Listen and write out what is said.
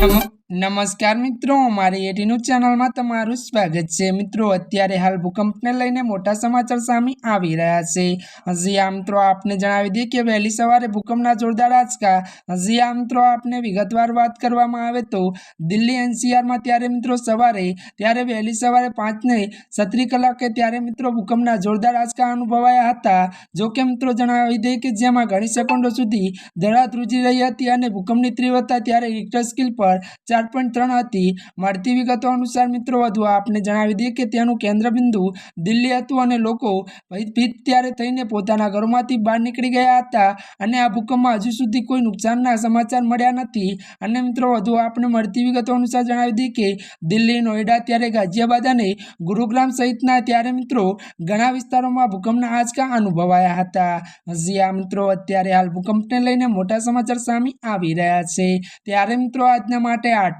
Tamam. નમસ્કાર મિત્રો મારી એટીનું ચેનલમાં તમારું સ્વાગત છે. મિત્રો, અત્યારે હાલ ભૂકંપને લઈને મોટા સમાચાર સામે આવી રહ્યા છે. હજી આ મિત્રો, આપને જણાવી દઈએ કે વહેલી સવારે ભૂકંપના જોરદાર આંચકા. હજી આ મિત્રો, આપને વિગતવાર વાત કરવામાં આવે તો, દિલ્હી એનસીઆરમાં ત્યારે મિત્રો સવારે, ત્યારે વહેલી સવારે પાંચને સત્રી કલાકે ત્યારે મિત્રો ભૂકંપના જોરદાર આંચકા અનુભવાયા હતા. જો કે મિત્રો જણાવી દઈએ કે જેમાં ઘણી સેકન્ડો સુધી ધડા ધ્રુજી રહી હતી અને ભૂકંપની તીવ્રતા ત્યારે રિક્ટર સ્કેલ પર ચાર પોઈન્ટ ત્રણ હતી. મળતી વિગતો અનુસાર મિત્રો, વધુ આપને જણાવી દઈએ કે તેનું કેન્દ્રબિંદુ દિલ્હી હતું અને લોકો ભયભીત ત્યારે થઈને પોતાના ઘરોમાંથી બહાર નીકળી ગયા હતા અને આ ભૂકંપમાં હજુ સુધી કોઈ નુકસાનના સમાચાર મળ્યા નથી. અને મિત્રો, વધુ આપને મળતી વિગતો અનુસાર જણાવી દઈએ કે દિલ્હી નોઈડા ત્યારે ગાઝિયાબાદ અને ગુરુગ્રામ સહિતના ત્યારે મિત્રો ઘણા વિસ્તારોમાં ભૂકંપના આંચકા અનુભવાયા હતા. હજી આ મિત્રો, અત્યારે હાલ ભૂકંપને લઈને મોટા સમાચાર સામે આવી રહ્યા છે. ત્યારે મિત્રો, આજના માટે આટલું